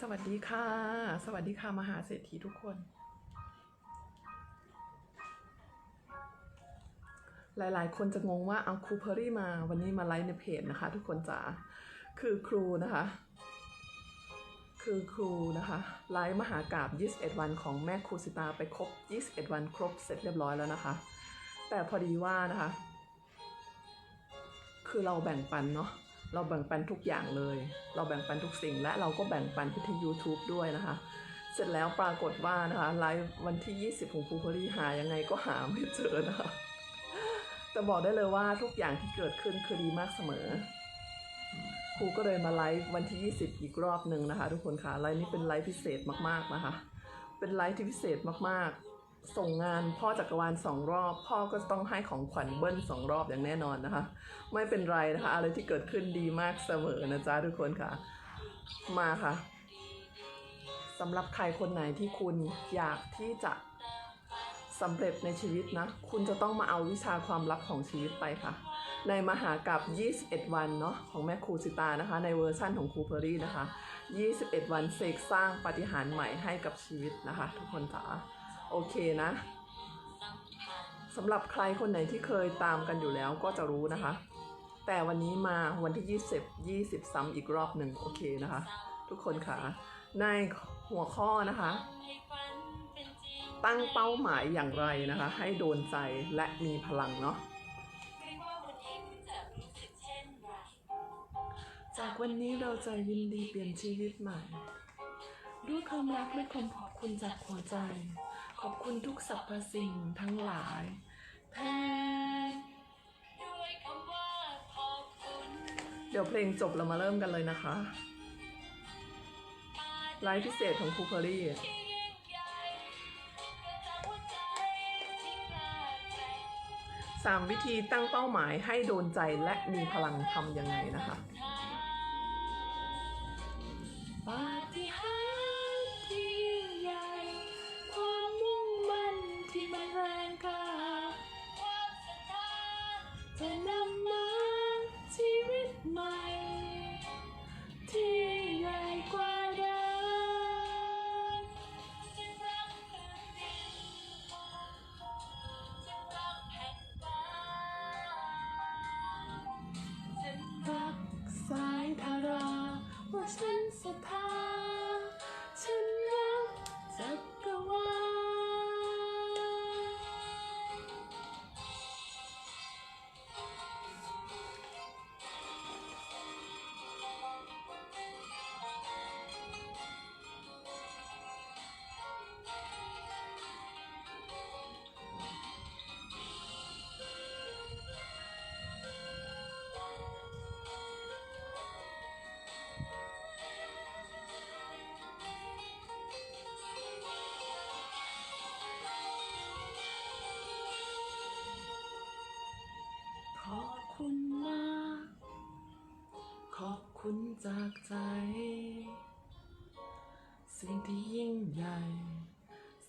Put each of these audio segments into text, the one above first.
สวัสดีค่ะ สวัสดีค่ะ มหาเศรษฐีทุกคน หลายๆ คนจะงงว่าเอาครูเพอรี่มาวันนี้มาไลฟ์ในเพจนะคะ ทุกคนจ๋าคือครูนะคะ คือครูนะคะไลฟ์มหากราบ 21 วันของแม่ครูสิตาไปครบ 21 วันครบเสร็จเรียบร้อยแล้วนะคะ แต่พอดีว่านะคะ คือเราแบ่งปันเนาะ เราแบ่งปันทุกอย่างเลย เราแบ่งปันทุกสิ่ง และเราก็แบ่งปันไปที่ YouTube ด้วยนะคะ เสร็จแล้วปรากฏว่านะคะไลฟ์วันที่ 20 ของครูพอดีหายังไงก็หาไม่เจอนะคะแต่บอกได้เลยว่าทุกอย่างที่เกิดขึ้นคือดีมากเสมอ ครูก็เลยมาไลฟ์วันที่ 20 อีกรอบหนึ่งนะคะ ทุกคนค่ะไลฟ์นี้เป็นไลฟ์พิเศษมากๆนะคะ เป็นไลฟ์ที่พิเศษมากๆ ส่งงานพ่อจักรวาลสองรอบ พ่อก็ต้องให้ของขวัญเบิ้ลสองรอบอย่างแน่นอนนะคะ ไม่เป็นไรนะคะ อะไรที่เกิดขึ้นดีมากเสมอนะจ๊ะทุกคนค่ะ มาค่ะสำหรับใครคนไหนที่คุณอยากที่จะสำเร็จในชีวิตนะ คุณจะต้องมาเอาวิชาความลับของชีวิตไปค่ะ ในมหากราบ21 วันเนาะของแม่ครูสิตานะคะ ในเวอร์ชั่นของครูเพอรี่นะคะ 21 วันเสกสร้างปฏิหารใหม่ให้กับชีวิตนะคะ ทุกคนจ๋า โอเคนะสำหรับใครคนไหนที่เคยตามกันอยู่แล้วก็จะรู้นะคะ แต่วันนี้มาวันที่ 20 20 ซ้ำอีกรอบหนึ่งโอเคนะคะ ทุกคนค่ะ ในหัวข้อนะคะ ตั้งเป้าหมายอย่างไรนะคะ ให้โดนใจและมีพลังเนาะจากวันนี้เราจะยินดีเปลี่ยนชีวิตใหม่ ด้วยความรักและความขอบคุณจากหัวใจ ขอบคุณทุกสรรพสิ่งทั้งหลายแทนเดี๋ยวเพลงจบเรามาเริ่มกันเลยนะคะ ไลฟ์พิเศษของครูเพอรี่สามวิธีตั้งเป้าหมายให้โดนใจและมีพลังทำยังไงนะคะ จากใจ สิ่งที่ยิ่งใหญ่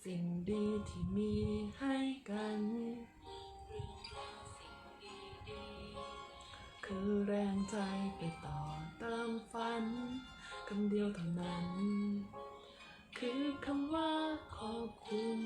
สิ่งดีที่มีให้กัน คือแรงใจไปต่อตามฝันคำเดียวเท่านั้น คือคำว่าขอบคุณ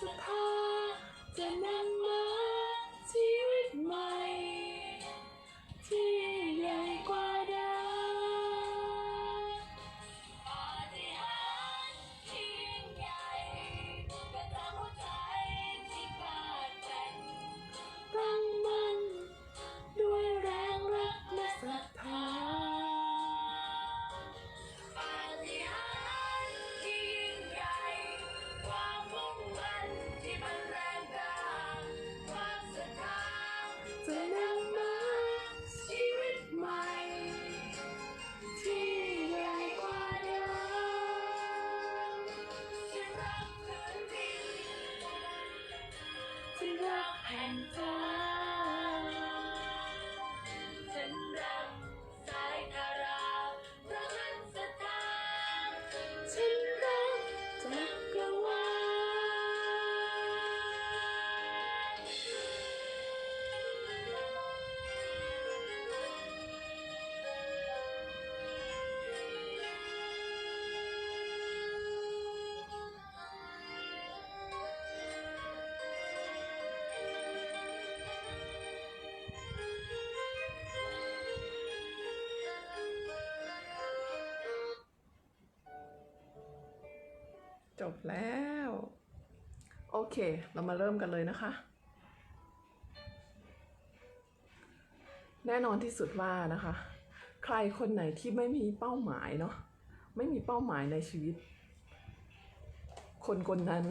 ความ บแล้ว โอเค เรามาเริ่มกันเลยนะคะ แน่นอนที่สุดว่านะคะ ใครคนไหนที่ไม่มีเป้าหมายเนาะไม่มีเป้าหมายในชีวิต คนคนนั้น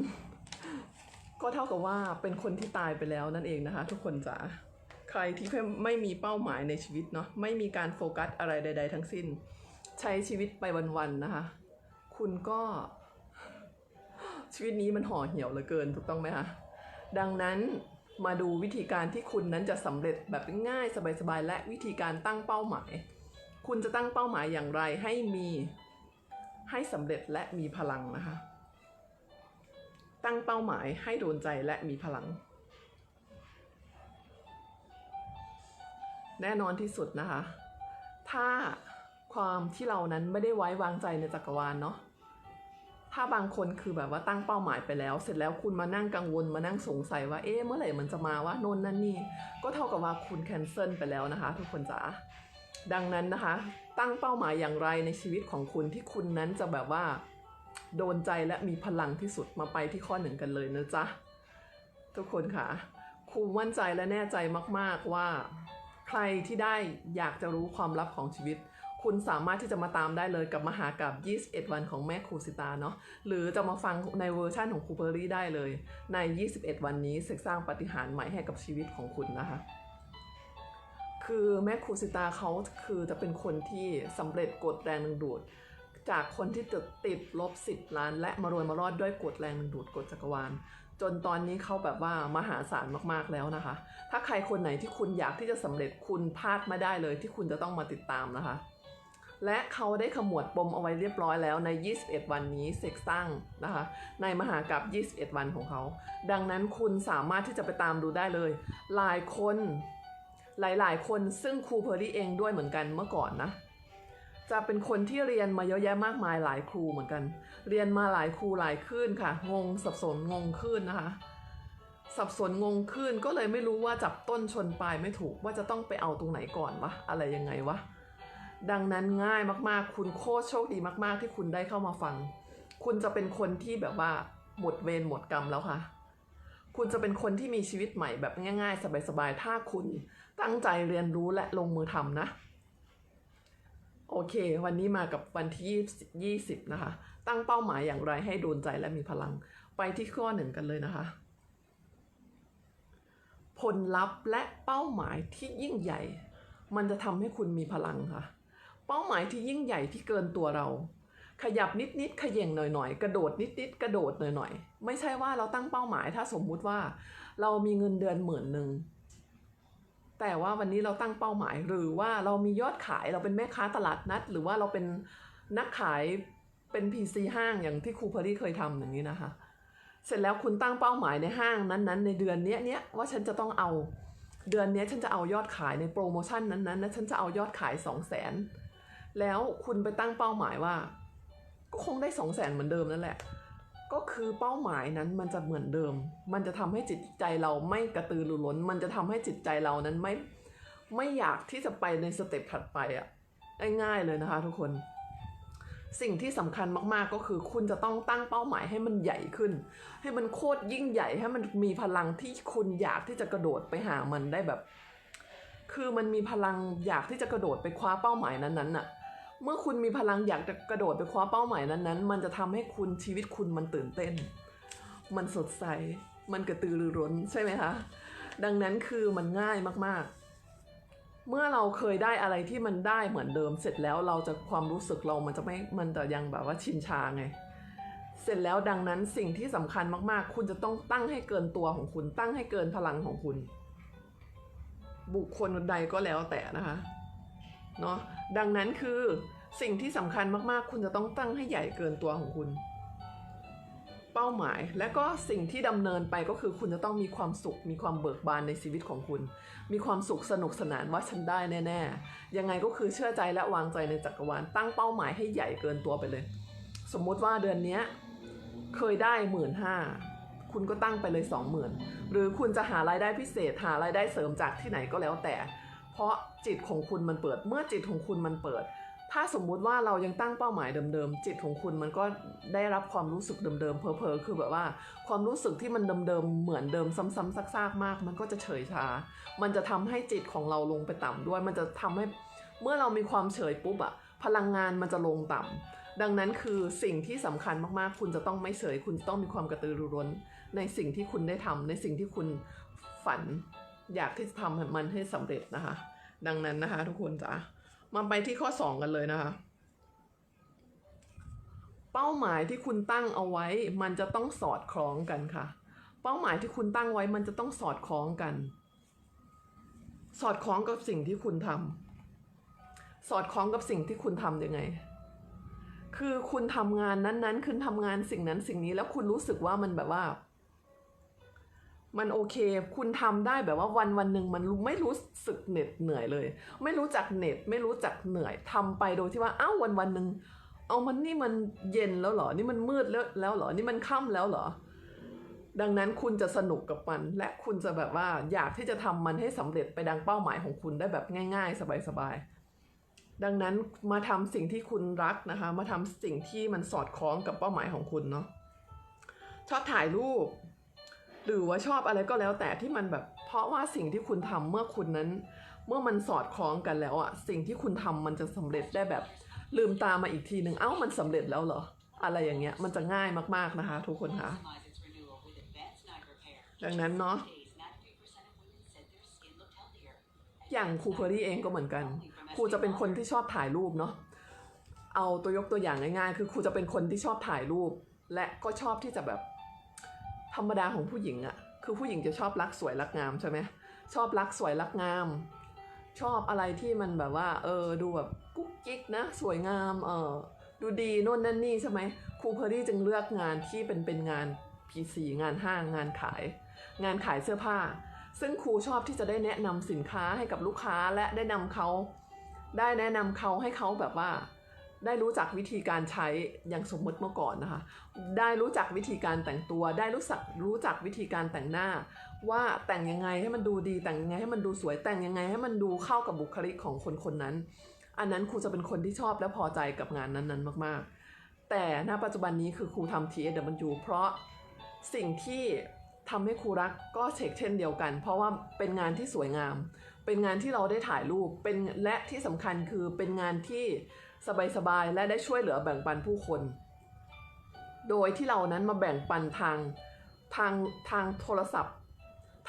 ก็เท่ากับว่าเป็นคนที่ตายไปแล้วนั่นเองนะคะ ทุกคนจ๋าใครที่ไม่มีเป้าหมายในชีวิตเนาะไม่มีการโฟกัสอะไรใด ๆ ทั้งสิ้น ใช้ชีวิตไปวัน ๆ นะคะ คุณก็ ชีวิตนี้มันห่อเหี่ยวเหลือเกินถูกต้องไหมคะดังนั้นมาดูวิธีการที่คุณนั้นจะสำเร็จแบบง่ายสบายๆและวิธีการตั้งเป้าหมาย คุณจะตั้งเป้าหมายอย่างไรให้มีให้สำเร็จและมีพลังนะคะ ตั้งเป้าหมายให้โดนใจและมีพลัง แน่นอนที่สุดนะคะ ถ้าความที่เรานั้นไม่ได้ไว้วางใจในจักรวาลเนาะ ถ้าบางคนคือแบบว่าตั้งเป้าหมายไปแล้ว เสร็จแล้วคุณมานั่งกังวลมานั่งสงสัยว่าเอ๊ะเมื่อไหร่มันจะมาว่าโน่นนั่นนี่ ก็เท่ากับว่าคุณแคนเซิลไปแล้วนะคะ ทุกคนจ๋าดังนั้นนะคะ ตั้งเป้าหมายอย่างไรในชีวิตของคุณที่คุณนั้นจะแบบว่า โดนใจและมีพลังที่สุดมาไปที่ข้อหนึ่งกันเลยนะจ๊ะทุกคนค่ะครูมั่นใจและแน่ใจมาก ๆว่า ใครที่ได้อยากจะรู้ความลับของชีวิต คุณสามารถที่จะมาตามได้เลยกับมหากับ 21 วันของแม่ครูสิตาเนาะหรือจะมาฟังในเวอร์ชั่นของครูเบอรี่ได้เลย ใน 21 วันนี้เสกสร้างปาฏิหารย์ใหม่ให้กับชีวิตของคุณนะคะ คือแม่ครูสิตาเขาคือจะเป็นคนที่สำเร็จกฎแรงดึงดูดจากคนที่ติดติดลบ10ล้าน และมารวยมารอดด้วยกฎแรงดึงดูดกฎจักรวาล จนตอนนี้เขาแบบว่ามหาศาลมากๆแล้วนะคะ ถ้าใครคนไหนที่คุณอยากที่จะสำเร็จคุณพลาดไม่ได้เลยที่คุณจะต้องมาติดตามนะคะ และเขาได้ขมวดปมเอาไว้เรียบร้อยแล้วใน 21 วันนี้เสกสร้างนะคะในมหากราบ21 วันของเขา ดังนั้นคุณสามารถที่จะไปตามดูได้เลย หลายคนหลายๆ คนซึ่งครูเพอร์รี่เองด้วยเหมือนกันเมื่อก่อนนะ จะเป็นคนที่เรียนมาเยอะแยะมากมายหลายครูเหมือนกัน เรียนมาหลายครูหลายคลื่นค่ะ งงสับสนงงคลื่นนะคะ สับสนงงคลื่นก็เลยไม่รู้ว่าจับต้นชนปลายไม่ถูกว่าจะต้องไปเอาตรงไหนก่อนวะอะไรยังไงวะ ดังนั้นง่ายมากๆ คุณโคตรโชคดีมาก ๆ ที่คุณได้เข้ามาฟัง คุณจะเป็นคนที่แบบว่าหมดเวรหมดกรรมแล้วค่ะ คุณจะเป็นคนที่มีชีวิตใหม่แบบง่าย ๆ สบายๆ ถ้าคุณตั้งใจเรียนรู้และลงมือทำนะ โอเค วันนี้มากับวันที่20นะคะ ตั้งเป้าหมายอย่างไรให้โดนใจและมีพลัง ไปที่ข้อหนึ่งกันเลยนะคะ ผลลัพธ์และเป้าหมายที่ยิ่งใหญ่มันจะทำให้คุณมีพลังค่ะ เป้าหมายที่ยิ่งใหญ่ที่เกินตัวเรา ขยับนิดๆขย่งหน่อยๆกระโดดนิดๆกระโดดหน่อยๆไม่ใช่ว่าเราตั้งเป้าหมายถ้าสมมุติว่าเรามีเงินเดือนหมื่นหนึ่งแต่ว่าวันนี้เราตั้งเป้าหมายหรือว่าเรามียอดขายเราเป็นแม่ค้าตลาดนัด หรือว่าเราเป็นนักขายเป็น PC ห้างอย่างที่ครูเพอรี่เคยทำอย่างนี้นะคะ เสร็จแล้วคุณตั้งเป้าหมายในห้างนั้นๆ ในเดือนเนี้ยเนี้ยว่าฉันจะต้องเอาเดือนเนี้ยฉันจะเอายอดขายในโปรโมชั่นนั้นๆนะฉันจะเอายอดขาย 2 0 0แสน แล้วคุณไปตั้งเป้าหมายว่า ก็คงได้2 0 0แสนเหมือนเดิมนั่นแหละ ก็คือเป้าหมายนั้นมันจะเหมือนเดิม มันจะทำให้จิตใจเราไม่กระตือรือร้น มันจะทำให้จิตใจเรานั้นไม่ไม่อยากที่จะไปในสเต็ปถัดไปอะง่ายๆเลยนะคะทุกคน สิ่งที่สำคัญมากๆก็คือคุณจะต้องตั้งเป้าหมายให้มันใหญ่ขึ้น ให้มันโคตรยิ่งใหญ่ให้มันมีพลังที่คุณอยากที่จะกระโดดไปหามันได้แบบ คือมันมีพลังอยากที่จะกระโดดไปคว้าเป้าหมายนั้นๆน่ะ เมื่อคุณมีพลังอยากจะกระโดดไปคว้าเป้าหมายนั้นๆ มันจะทำให้คุณชีวิตคุณมันตื่นเต้น มันสดใส มันกระตือรือร้นใช่ไหมคะ ดังนั้นคือมันง่ายมากๆ เมื่อเราเคยได้อะไรที่มันได้เหมือนเดิม เสร็จแล้วเราจะความรู้สึกเรามันจะไม่ มันจะยังแบบว่าชินชาไง เสร็จแล้วดังนั้นสิ่งที่สำคัญมากๆ คุณจะต้องตั้งให้เกินตัวของคุณ ตั้งให้เกินพลังของคุณ บุคคลใดก็แล้วแต่นะคะ เนาะดังนั้นคือสิ่งที่สำคัญมากๆ คุณจะต้องตั้งให้ใหญ่เกินตัวของคุณ เป้าหมายและก็สิ่งที่ดำเนินไปก็คือคุณจะต้องมีความสุข มีความเบิกบานในชีวิตของคุณ มีความสุขสนุกสนานว่าฉันได้แน่ๆ ยังไงก็คือเชื่อใจและวางใจในจักรวาลตั้งเป้าหมายให้ใหญ่เกินตัวไปเลย สมมุติว่าเดือนนี้เคยได้หมื่นห้าคุณก็ตั้งไปเลยสองหมื่นหรือคุณจะหารายได้พิเศษหารายได้เสริมจากที่ไหนก็แล้วแต่ เพราะจิตของคุณมันเปิด เมื่อจิตของคุณมันเปิด ถ้าสมมุติว่าเรายังตั้งเป้าหมายเดิมๆ จิตของคุณมันก็ได้รับความรู้สึกเดิมๆ เพอๆคือแบบว่า ความรู้สึกที่มันเดิมๆ เหมือนเดิมซ้ำๆซากๆ มาก มันก็จะเฉยชา มันจะทำให้จิตของเราลงไปต่ำด้วย มันจะทำให้เมื่อเรามีความเฉยปุ๊บอะพลังงานมันจะลงต่ำดังนั้นคือสิ่งที่สำคัญมากๆ คุณจะต้องไม่เฉย คุณจะต้องมีความกระตือรือร้น ในสิ่งที่คุณได้ทำในสิ่งที่คุณฝัน อยากที่จะทำมันให้สำเร็จนะคะ ดังนั้นนะคะ ทุกคนจ๋ามาไปที่ข้อ 2 กันเลยนะคะ เป้าหมายที่คุณตั้งเอาไว้ มันจะต้องสอดคล้องกันค่ะ เป้าหมายที่คุณตั้งไว้มันจะต้องสอดคล้องกัน สอดคล้องกับสิ่งที่คุณทำสอดคล้องกับสิ่งที่คุณทำยังไง คือคุณทำงานนั้นๆ คุณทำงานสิ่งนั้นสิ่งนี้แล้วคุณรู้สึกว่ามันแบบว่า มันโอเค คุณทำได้แบบว่าวันวันหนึ่งมันรู้ไม่รู้สึกเหน็ดเหนื่อยเลย ไม่รู้จักเหน็ดไม่รู้จักเหนื่อยทำไปโดยที่ว่าอ้าววันวันหนึ่งเอามันนี่มันเย็นแล้วเหรอ นี่มันมืดแล้วแล้วเหรอ นี่มันค่ำแล้วเหรอ ดังนั้นคุณจะสนุกกับมัน และคุณจะแบบว่าอยากที่จะทำมันให้สำเร็จไปดังเป้าหมายของคุณได้แบบง่ายๆ สบายๆ ดังนั้นมาทำสิ่งที่คุณรักนะคะ มาทำสิ่งที่มันสอดคล้องกับเป้าหมายของคุณเนาะ ชอบถ่ายรูป หรือว่าชอบอะไรก็แล้วแต่ที่มันแบบ เพราะว่าสิ่งที่คุณทำเมื่อคุณนั้น เมื่อมันสอดคล้องกันแล้วอะสิ่งที่คุณทำมันจะสำเร็จได้แบบ ลืมตามาอีกทีหนึ่งเอ้ามันสำเร็จแล้วเหรอ อะไรอย่างเงี้ยมันจะง่ายมากๆนะคะ ทุกคนคะดังนั้นเนาะอย่างครูเพอรี่เองก็เหมือนกันครูจะเป็นคนที่ชอบถ่ายรูปเนาะเอาตัวยกตัวอย่างง่ายๆ คือครูจะเป็นคนที่ชอบถ่ายรูป และก็ชอบที่จะแบบ ธรรมดาของผู้หญิงอะคือผู้หญิงจะชอบรักสวยรักงามใช่ไหมชอบรักสวยรักงาม ชอบอะไรที่มันแบบว่า เออดูแบบกุ๊กกิ๊กนะ สวยงามเออดูดีโน่นนั่นนี่ใช่ไหมครูเพอรี่จึงเลือกงานที่เป็นเป็นงาน PC งานห้างงานขาย งานขายเสื้อผ้า ซึ่งครูชอบที่จะได้แนะนำสินค้าให้กับลูกค้าและได้นำเขา ได้แนะนำเขาให้เขาแบบว่า ได้รู้จักวิธีการใช้อย่างสมมติเมื่อก่อนนะคะ ได้รู้จักวิธีการแต่งตัว ได้รู้จักรู้จักวิธีการแต่งหน้า ว่าแต่งยังไงให้มันดูดี แต่งยังไงให้มันดูสวย แต่งยังไงให้มันดูเข้ากับบุคลิกของคนคนนั้น อันนั้นครูจะเป็นคนที่ชอบและพอใจกับงานนั้นๆ มากๆ แต่ณปัจจุบันนี้คือครูทำ TSW เพราะสิ่งที่ทำให้ครูรักก็เช็คเช่นเดียวกัน เพราะว่าเป็นงานที่สวยงาม เป็นงานที่เราได้ถ่ายรูป เป็นและที่สำคัญคือเป็นงานที่ สบายๆ และได้ช่วยเหลือแบ่งปันผู้คน โดยที่เรานั้นมาแบ่งปันทางทางทางโทรศัพท์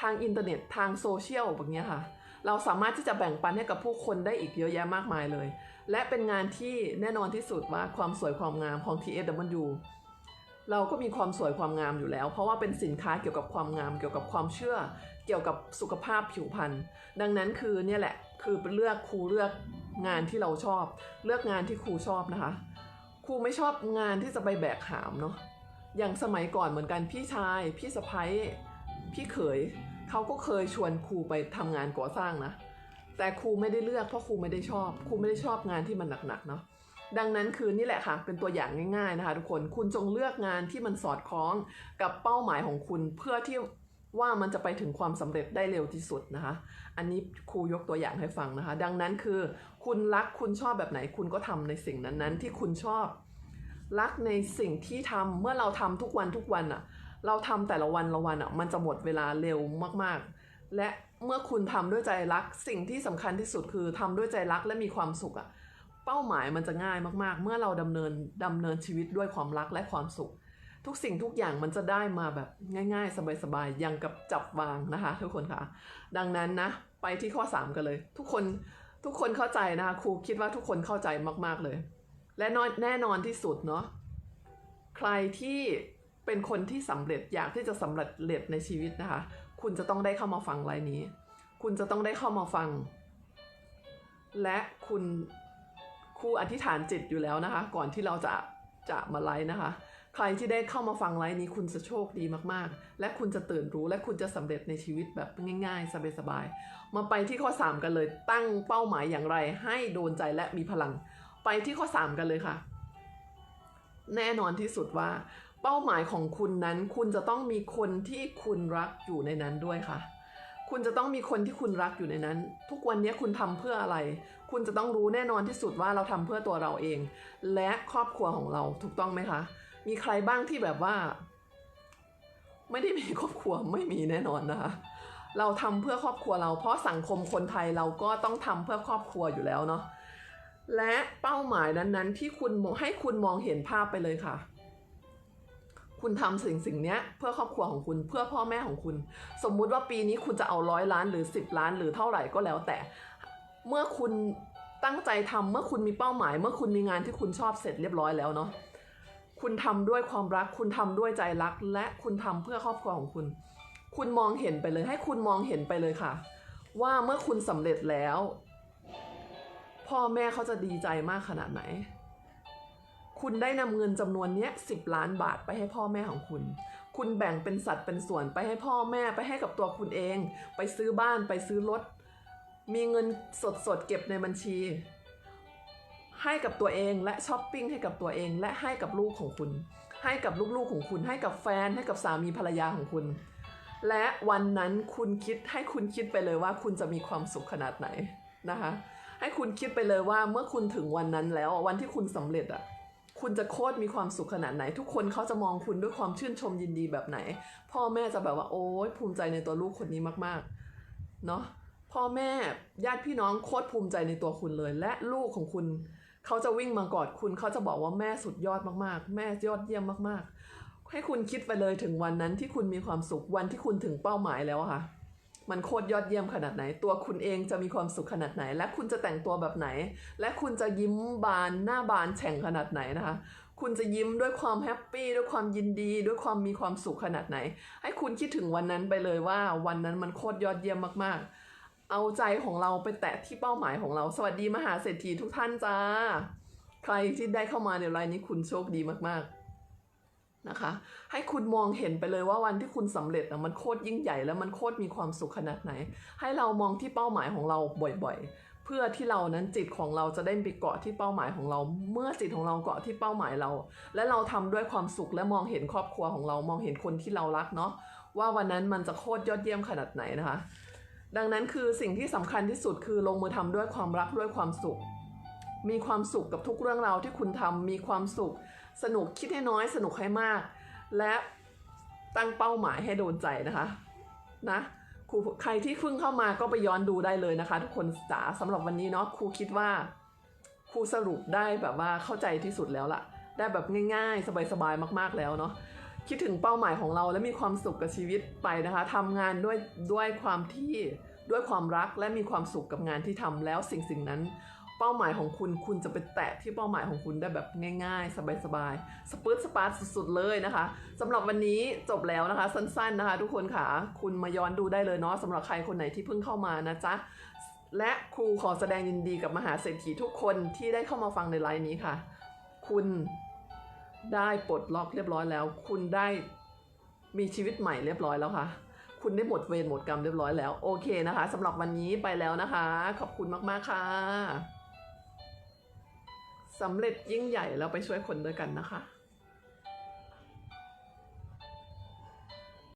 ทางอินเทอร์เน็ตทางโซเชียลแบบนี้ค่ะ เราสามารถที่จะแบ่งปันให้กับผู้คนได้อีกเยอะแยะมากมายเลย และเป็นงานที่แน่นอนที่สุดว่าความสวยความงามของ TSW เราก็มีความสวยความงามอยู่แล้ว เพราะว่าเป็นสินค้าเกี่ยวกับความงาม เกี่ยวกับความเชื่อ เกี่ยวกับสุขภาพผิวพรรณดังนั้นคือเนี่ยแหละคือเป็นเลือกครูเลือก งานที่เราชอบ เลือกงานที่ครูชอบนะคะ ครูไม่ชอบงานที่จะไปแบกหามเนาะอย่างสมัยก่อนเหมือนกันพี่ชาย พี่สะพ้ยพี่เขยเขาก็เคยชวนครูไปทำงานก่อสร้างนะแต่ครูไม่ได้เลือกเพราะครูไม่ได้ชอบครูไม่ได้ชอบงานที่มันหนักๆเนาะดังนั้นคือนี่แหละค่ะ เป็นตัวอย่างง่าย ๆนะคะ ทุกคนคุณจงเลือกงานที่มันสอดคล้องกับเป้าหมายของคุณเพื่อที่ ว่ามันจะไปถึงความสำเร็จได้เร็วที่สุดนะคะ อันนี้ครูยกตัวอย่างให้ฟังนะคะ ดังนั้นคือคุณรักคุณชอบแบบไหน คุณก็ทำในสิ่งนั้นๆ ที่คุณชอบ รักในสิ่งที่ทำเมื่อเราทำทุกวันทุกวันอะเราทำแต่ละวันละวันอะมันจะหมดเวลาเร็วมากๆ และเมื่อคุณทำด้วยใจรัก สิ่งที่สำคัญที่สุดคือทำด้วยใจรักและมีความสุขอะเป้าหมายมันจะง่ายมากๆ เมื่อเราดำเนินดำเนินชีวิตด้วยความรักและความสุข ทุกสิ่งทุกอย่างมันจะได้มาแบบง่าย ๆ สบายๆอย่างกับจับวางนะคะ ทุกคนค่ะ ดังนั้นนะ ไปที่ข้อ 3 กันเลย ทุกคนทุกคนเข้าใจนะคะครูคิดว่าทุกคนเข้าใจมากๆเลย และนแน่นอนที่สุดเนาะใครที่เป็นคนที่สำเร็จอยากที่จะสำเร็จในชีวิตนะคะ คุณจะต้องได้เข้ามาฟังไลน์นี้ คุณจะต้องได้เข้ามาฟัง และคุณครูอธิษฐานจิตอยู่แล้วนะคะ ก่อนที่เราจะจะมาไลฟ์นะคะ ใครที่ได้เข้ามาฟังไลฟ์นี้คุณจะโชคดีมากๆ และคุณจะตื่นรู้และคุณจะสำเร็จในชีวิตแบบง่ายๆ สบายๆ มาไปที่ข้อ 3 กันเลย ตั้งเป้าหมายอย่างไร ให้โดนใจและมีพลัง ไปที่ข้อ 3 กันเลยค่ะ แน่นอนที่สุดว่า เป้าหมายของคุณนั้น คุณจะต้องมีคนที่คุณรักอยู่ในนั้นด้วยค่ะคุณจะต้องมีคนที่คุณรักอยู่ในนั้น ทุกวันนี้คุณทำเพื่ออะไร คุณจะต้องรู้แน่นอนที่สุดว่าเราทำเพื่อตัวเราเอง และครอบครัวของเราถูกต้องไหมคะ มีใครบ้างที่แบบว่า ไม่ได้มีครอบครัวไม่มีแน่นอนนะคะเราทำเพื่อครอบครัวเรา เพราะสังคมคนไทยเราก็ต้องทำเพื่อครอบครัวอยู่แล้วเนาะและเป้าหมายนั้นๆ ที่คุณให้คุณมองเห็นภาพไปเลยค่ะ คุณทำสิ่งสิ่งนี้เพื่อครอบครัวของคุณเพื่อพ่อแม่ของคุณ สมมุติว่าปีนี้คุณจะเอาร้อยล้านหรือ 10 ล้านหรือเท่าไหร่ก็แล้วแต่ เมื่อคุณตั้งใจทำเมื่อคุณมีเป้าหมาย เมื่อคุณมีงานที่คุณชอบเสร็จเรียบร้อยแล้วเนาะ คุณทำด้วยความรัก คุณทำด้วยใจรัก และคุณทำเพื่อครอบครัวของคุณ คุณมองเห็นไปเลย ให้คุณมองเห็นไปเลยค่ะ ว่าเมื่อคุณสำเร็จแล้ว พ่อแม่เขาจะดีใจมากขนาดไหน คุณได้นำเงินจำนวนเนี้ยสิบล้านบาทไปให้พ่อแม่ของคุณ คุณแบ่งเป็นสัดเป็นส่วนไปให้พ่อแม่ไปให้กับตัวคุณเอง ไปซื้อบ้านไปซื้อรถมีเงินสดสดๆเก็บในบัญชี ให้กับตัวเองและช้อปปิ้งให้กับตัวเอง และให้กับลูกของคุณ ให้กับลูกๆของคุณ ให้กับแฟนให้กับสามีภรรยาของคุณ และวันนั้นคุณคิดให้คุณคิดไปเลยว่าคุณจะมีความสุขขนาดไหนนะคะ ให้คุณคิดไปเลยว่าเมื่อคุณถึงวันนั้นแล้ววันที่คุณสำเร็จอะคุณจะโคตรมีความสุขขนาดไหน ทุกคนเขาจะมองคุณด้วยความชื่นชมยินดีแบบไหน พ่อแม่จะแบบว่าโอ้ยภูมิใจในตัวลูกคนนี้มากๆเนาะพ่อแม่ญาติพี่น้องโคตรภูมิใจในตัวคุณเลย และลูกของคุณ เขาจะวิ่งมากอดคุณเขาจะบอกว่าแม่สุดยอดมากๆ แม่ยอดเยี่ยมมากๆ ให้คุณคิดไปเลยถึงวันนั้นที่คุณมีความสุขวันที่คุณถึงเป้าหมายแล้วค่ะ มันโคตรยอดเยี่ยมขนาดไหน ตัวคุณเองจะมีความสุขขนาดไหน และคุณจะแต่งตัวแบบไหน และคุณจะยิ้มบานหน้าบานแฉ่งขนาดไหนนะคะคุณจะยิ้มด้วยความแฮปปี้ด้วยความยินดี ด้วยความมีความสุขขนาดไหน ให้คุณคิดถึงวันนั้นไปเลยว่า วันนั้นมันโคตรยอดเยี่ยมมากๆ เอาใจของเราไปแตะที่เป้าหมายของเรา สวัสดีมหาเศรษฐีทุกท่านจ้า ใครที่ได้เข้ามาในไลน์นี้คุณโชคดีมากๆนะคะ ให้คุณมองเห็นไปเลยว่าวันที่คุณสำเร็จอะมันโคตรยิ่งใหญ่และมันโคตรมีความสุขขนาดไหน ให้เรามองที่เป้าหมายของเราบ่อยๆ เพื่อที่เรานั้นจิตของเราจะได้ไปเกาะที่เป้าหมายของเรา เมื่อจิตของเราเกาะที่เป้าหมายเรา และเราทำด้วยความสุขและมองเห็นครอบครัวของเรา มองเห็นคนที่เรารักเนาะว่าวันนั้นมันจะโคตรยอดเยี่ยมขนาดไหนนะคะ ดังนั้นคือสิ่งที่สำคัญที่สุดคือลงมือทำด้วยความรักด้วยความสุข มีความสุขกับทุกเรื่องราวที่คุณทำมีความสุข สนุกคิดให้น้อย สนุกให้มาก และตั้งเป้าหมายให้โดนใจนะคะนะครูใครที่เพิ่งเข้ามาก็ไปย้อนดูได้เลยนะคะ ทุกคนจ๋าสำหรับวันนี้เนาะครูคิดว่าครูสรุปได้แบบว่าเข้าใจที่สุดแล้วล่ะ ได้แบบง่ายๆ สบายๆมาก ๆแล้วเนาะ คิดถึงเป้าหมายของเราและมีความสุขกับชีวิตไปนะคะทำงานด้วยด้วยความที่ด้วยความรักและมีความสุขกับงานที่ทำแล้วสิ่งสิ่งนั้น เป้าหมายของคุณคุณจะไปแตะที่เป้าหมายของคุณได้แบบง่าย ๆ สบายๆสปื๊ดสปาร์ตสุดๆเลยนะคะสำหรับวันนี้จบแล้วนะคะ สั้นๆนะคะ ทุกคนค่ะ คุณมาย้อนดูได้เลยเนาะสำหรับใครคนไหนที่เพิ่งเข้ามานะจ๊ะและครูขอแสดงยินดีกับมหาเศรษฐีทุกคนที่ได้เข้ามาฟังในไลน์นี้ค่ะ คุณ ได้ปลดล็อกเรียบร้อยแล้ว คุณได้มีชีวิตใหม่เรียบร้อยแล้วค่ะ คุณได้หมดเวรหมดกรรมเรียบร้อยแล้ว โอเคนะคะสำหรับวันนี้ไปแล้วนะคะ ขอบคุณมากๆค่ะสำเร็จยิ่งใหญ่แล้วไปช่วยคนด้วยกันนะคะ